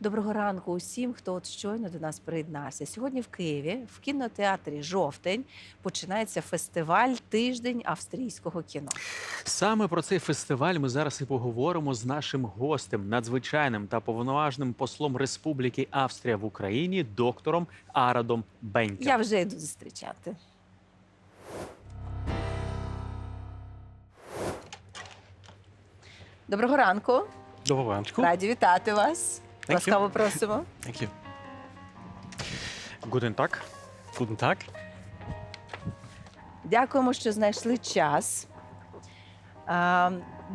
Доброго ранку усім, хто от щойно до нас приєднався. Сьогодні в Києві в кінотеатрі Жовтень починається фестиваль Тиждень австрійського кіно. Саме про цей фестиваль ми зараз і поговоримо з нашим гостем, надзвичайним та повноважним послом Республіки Австрія в Україні, доктором Арадом Бенькем. Я вже йду зустрічати. Доброго ранку. Доброго ранку. Раді вітати вас. You. Ласкаво просимо. Thank you. Гутен так. Guten Tag. Дякуємо, що знайшли час. Е,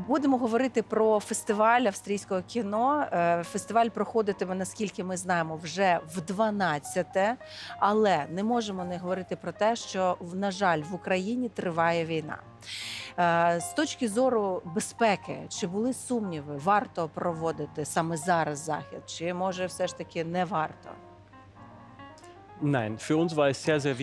Будемо говорити про фестиваль австрійського кіно. Е, Фестиваль проходитиме, наскільки ми знаємо, вже в 12-те. Але не можемо не говорити про те, що в- на жаль в Україні триває війна. Е, З точки зору безпеки, чи були сумніви, варто проводити саме зараз захід, чи може все ж таки не варто?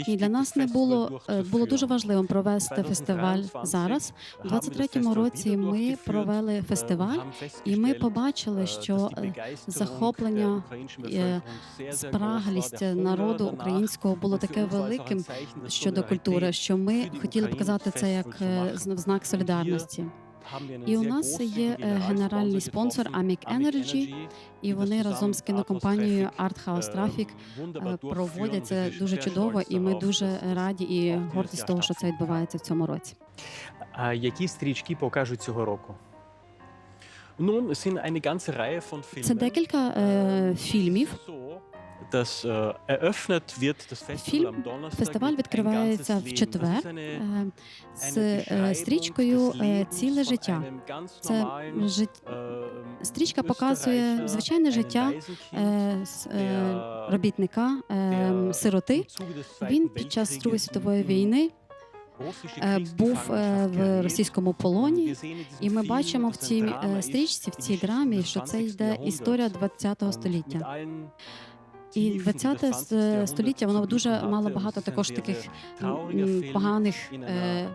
Ні, для нас не було е, було дуже важливо провести фестиваль зараз. У 23-му році ми провели фестиваль, і ми побачили, що е, захоплення, е, спраглість народу українського було таке великим щодо культури, що ми хотіли показати це як е, знак солідарності. І у нас є е, генеральний спонсор Amic Energy, і вони разом з кінокомпанією Art House Traffic е, проводять це дуже чудово, і ми дуже раді і горді з того, що це відбувається в цьому році. А які стрічки покажуть цього року? Filmen. Це декілька е, фільмів. Фільм- Фестиваль відкривається в четвер е, з е, стрічкою е, Ціле життя. Це жит... äh, стрічка показує звичайне життя е, е, робітника, е, сироти. Він під час Другої світової війни е, був е, в російському полоні. І ми бачимо в цій е, стрічці, в цій драмі, що це 20. йде історія ХХ Und століття. І Tiefen, die das 20 20. століття воно дуже мало багато також таких поганих е,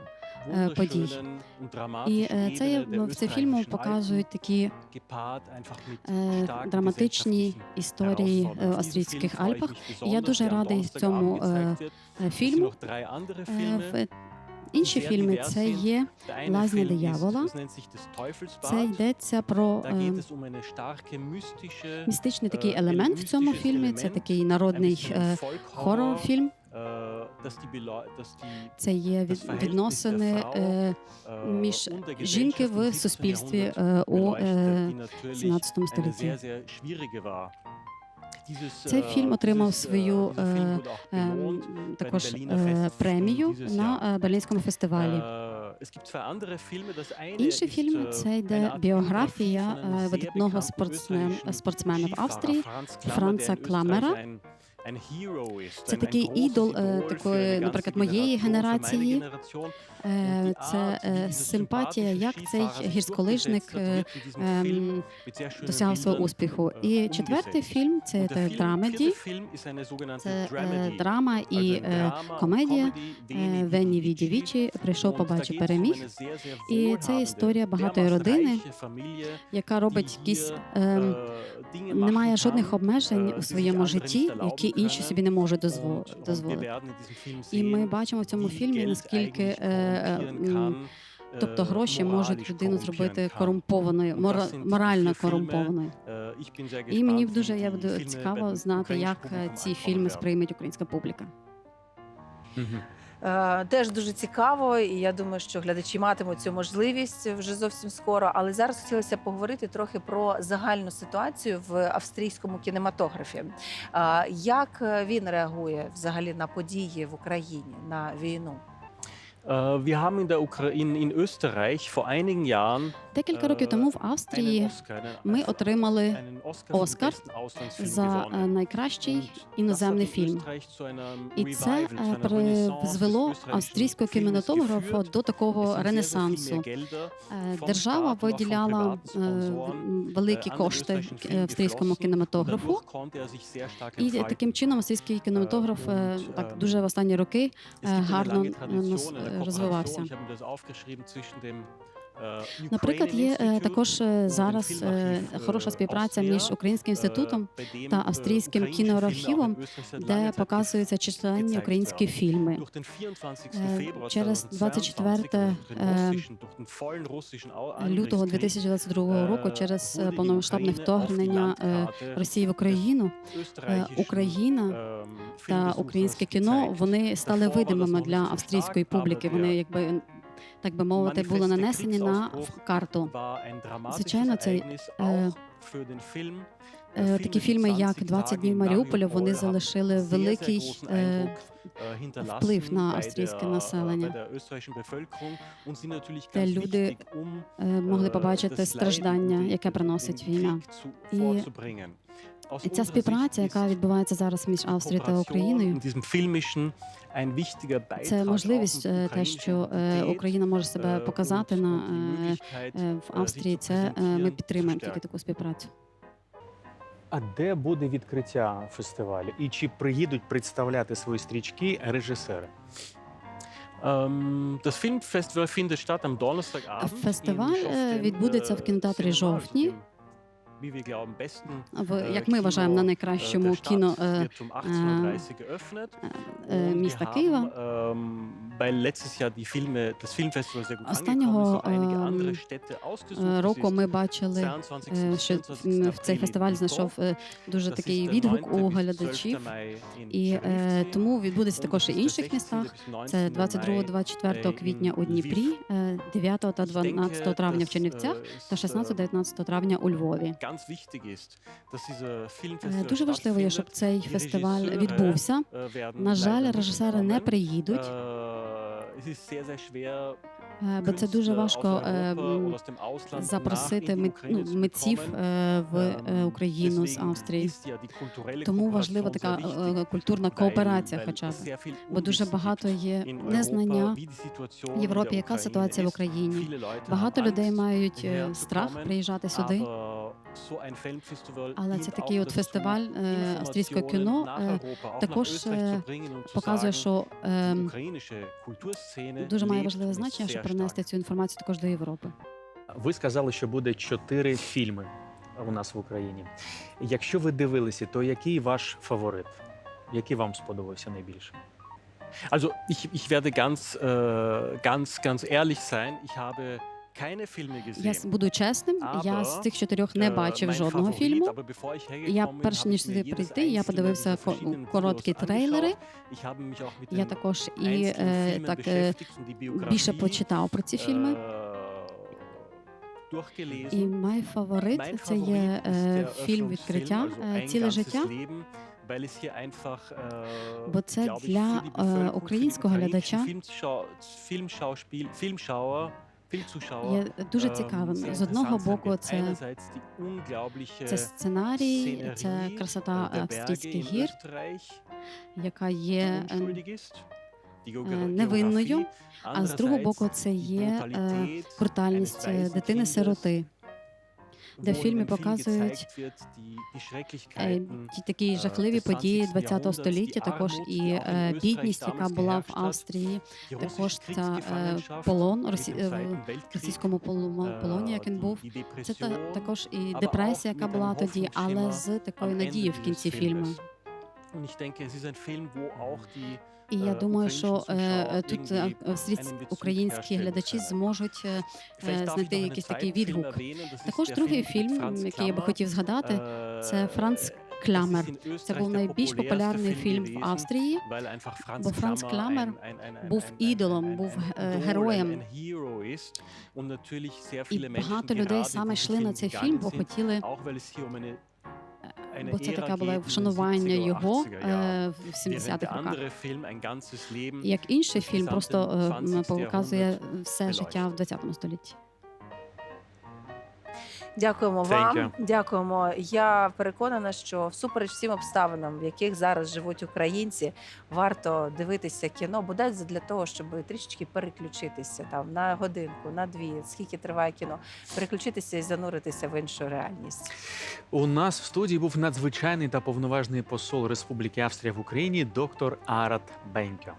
е, подій. І е, це є в цей фільму показують такі е, драматичні історії е, в австрійських Альпах. І я дуже радий цьому е, е, фільму. Е, Інші фільми це є Лазня диявола. це йдеться про е, um містичний такий е, елемент в цьому фільмі. Це такий народний е, äh, dass die Це є відносини е, äh, між жінки в 17. суспільстві е, у е, beleuchtet, die natürlich 17 eine столітті. Цей äh, фільм отримав äh, свою е, е, також е, премію на е, Берлінському фестивалі. Äh, Інші фільми äh, це йде біографія е, видатного спортсмена в Австрії. Франца Кламера. Це такий ідол, е, такої, наприклад, моєї генерації. Е, Це е, симпатія, як цей гірськолижник ем, досягав свого успіху. І четвертий фільм це драмеді, це драма і комедія. Венні Віді Вічі прийшов, побачив, переміг. І це історія багатої родини, яка робить якісь е, немає жодних обмежень у своєму житті, які інші собі не можуть дозво- дозволити. І ми бачимо в цьому фільмі наскільки е, е, тобто гроші можуть людину зробити корумпованою, мора- морально корумпованою. І мені дуже я буду цікаво знати, як е, ці фільми сприйметь українська публіка. Е, Теж дуже цікаво, і я думаю, що глядачі матимуть цю можливість вже зовсім скоро. Але зараз хотілося поговорити трохи про загальну ситуацію в австрійському кінематографі. Е, Як е, він реагує взагалі на події в Україні на війну? Äh, Wir haben in der Ukraine, in Österreich vor einigen Jahren Декілька років тому в Австрії ми отримали Оскар за е, найкращий іноземний фільм. І це е, призвело австрійського кінематографа до такого ренесансу. Е, Держава виділяла великі кошти австрійському кінематографу. І таким чином австрійський кінематограф так дуже в останні роки гарно розвивався. Наприклад, є е, також е, зараз е, хороша співпраця між Українським інститутом та австрійським кіноархівом, де показуються численні українські фільми. Е, Через 24 е, лютого 2022 року, через е, повномасштабне вторгнення е, Росії в Україну, е, Україна та українське кіно вони стали видимими для австрійської публіки. Вони якби так би мовити були нанесені на карту. Звичайно, цей е, Е, Такі фільми, як «20 днів Маріуполя, вони залишили великий е, вплив на австрійське населення. Де люди е, могли побачити страждання, яке приносить війна. І ця співпраця, яка відбувається зараз між Австрією та Україною, це можливість е, те, що е, Україна може себе показати на е, е, в Австрії. Це е, ми підтримуємо тільки таку співпрацю. А де буде відкриття фестивалю? І чи приїдуть представляти свої стрічки режисери? Ähm, Das Filmfestival findet statt am Donnerstagabend. Фестиваль, е, відбудеться в кінотеатрі «Жовтні». Як ми вважаємо на найкращому кіно Wird 18.30 geöffnet. Und wir міста Києва. Ähm, Останнього, ем. Е, Року ми бачили, 22. е, und що 24. м, в цей фестиваль знайшов е, дуже такий відгук 9. у bis 12. глядачів. І е, тому відбудеться також і інших 16. містах. Це 19. Mai 22-24 е, квітня у Дніпрі, е, 9 та Ich 12 denke, травня в Чернівцях äh, та es, äh, 16-19 травня у Львові. Е, Дуже важливо є, щоб цей фестиваль відбувся. äh, На жаль, режисери не приїдуть, бо це дуже важко е, запросити ну, митців е, в е, Ähm, Україну з Австрії. Тому важлива така е, культурна кооперація, хоча б. Бо дуже багато є незнання в Європі, яка ситуація в. Україні. Багато людей мають е, страх приїжджати сюди. Але це такий от фестиваль е, австрійського кіно е, також е, показує, що е, Kulturszene дуже має важливе значення, щоб принести цю інформацію також до Європи. Ви сказали, що буде чотири фільми у нас в Україні. Якщо ви дивилися, то який ваш фаворит? Який вам сподобався найбільше? Also ich, ich werde ganz, äh, ganz, ganz ehrlich sein. Ich habe. Я буду чесним, я з цих чотирьох не Äh, бачив жодного фільму. Я перш ніж сюди прийти, я подивився короткі трейлери. Я також і е, так е, більше почитав про ці фільми. äh, І мій фаворит це є е, фільм відкриття е, Ціле життя. Äh, Бо це для, е, українського глядача Є дуже ähm, цікавим. З одного боку, це, це сценарій, це красота äh, австрійських гір, яка є е, е, невинною, а з другого боку, це є е, брутальність е, дитини-сироти, де в фільмі показують е, ті такі е, жахливі des 20. події ХХ століття, також і е, бідність, яка була в Австрії, також е, Kriegsgefangenschaft полон е, в російському äh, полоні, як він був. Це та, також і депресія, яка була тоді, але з такою надією в кінці фільму. І я е, думаю, що е, тут е, Bezug українські глядачі зможуть е, знайти якийсь такий відгук. Також другий фільм, який я би хотів згадати, це Франц Äh, Кламер. Це був найбільш популярний фільм в Австрії. бо Франц Кламер був ідолом, був е, героєм. І багато людей саме йшли на цей фільм, бо хотіли, бо це in den вшанування 70er, його 80er Jahren. е, в Während 70-х der роках. Як інший фільм просто е, 20. показує все життя в beleuchtet. 20 столітті. Дякуємо Thank вам. you. Дякуємо. Я переконана, що всупереч всім обставинам, в яких зараз живуть українці, варто дивитися кіно, бодай для того, щоб трішечки переключитися там на годинку, на дві, скільки триває кіно, переключитися і зануритися в іншу реальність. У нас в студії був надзвичайний та повноважний посол Республіки Австрія в Україні доктор Арат Бенько.